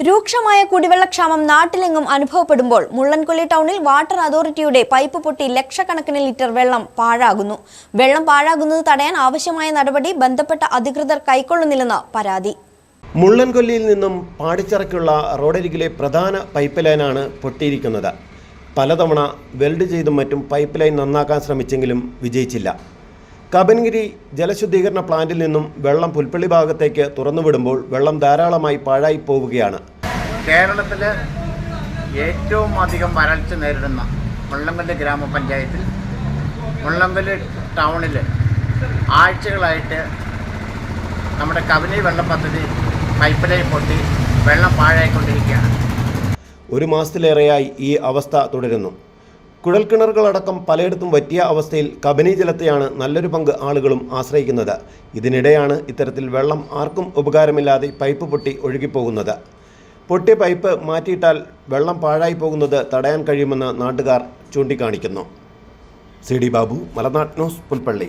രൂക്ഷമായ കുടിവെള്ളക്ഷാമം നാട്ടിലെങ്ങും അനുഭവപ്പെടുമ്പോൾ മുള്ളൻകൊല്ലി ടൗണിൽ വാട്ടർ അതോറിറ്റിയുടെ പൈപ്പ് പൊട്ടി ലക്ഷക്കണക്കിന് ലിറ്റർ വെള്ളം പാഴാകുന്നു. വെള്ളം പാഴാകുന്നത് തടയാൻ ആവശ്യമായ നടപടി ബന്ധപ്പെട്ട അധികൃതർ കൈക്കൊള്ളുന്നില്ലെന്ന് പരാതി. മുള്ളൻകൊല്ലിയിൽ നിന്നും പാടിച്ചിറക്കുള്ള റോഡരികിലെ പ്രധാന പൈപ്പ് ലൈനാണ് പൊട്ടിയിരിക്കുന്നത്. പലതവണ വെൽഡ് ചെയ്തും മറ്റും പൈപ്പ് ലൈൻ നന്നാക്കാൻ ശ്രമിച്ചെങ്കിലും വിജയിച്ചില്ല. കബൻഗിരി ജലശുദ്ധീകരണ പ്ലാന്റിൽ നിന്നും വെള്ളം പുൽപ്പള്ളി ഭാഗത്തേക്ക് തുറന്നുവിടുമ്പോൾ വെള്ളം ധാരാളമായി പാഴായി പോവുകയാണ്. കേരളത്തിൽ ഏറ്റവും അധികം വരൾച്ച നേരിടുന്ന മുള്ളംകൊല്ലി ഗ്രാമപഞ്ചായത്തിൽ മുള്ളംകൊല്ലി ടൗണിൽ ആഴ്ചകളായിട്ട് നമ്മുടെ കബനി വെള്ള പദ്ധതി പൈപ്പ് ലൈൻ പൊട്ടി വെള്ളം പാഴായിക്കൊണ്ടിരിക്കുകയാണ്. ഒരു മാസത്തിലേറെയായി ഈ അവസ്ഥ തുടരുന്നു. കുഴൽക്കിണറുകളടക്കം പലയിടത്തും വറ്റിയ അവസ്ഥയിൽ കബനി ജലത്തെയാണ് നല്ലൊരു പങ്ക് ആളുകളും ആശ്രയിക്കുന്നത്. ഇതിനിടെയാണ് ഇത്തരത്തിൽ വെള്ളം ആർക്കും ഉപകാരമില്ലാതെ പൈപ്പ് പൊട്ടി ഒഴുകിപ്പോകുന്നത്. പൊട്ടിയ പൈപ്പ് മാറ്റിയിട്ടാൽ വെള്ളം പാഴായി പോകുന്നത് തടയാൻ കഴിയുമെന്ന് നാട്ടുകാർ ചൂണ്ടിക്കാണിക്കുന്നു. C D Babu Malanad news Pulpally.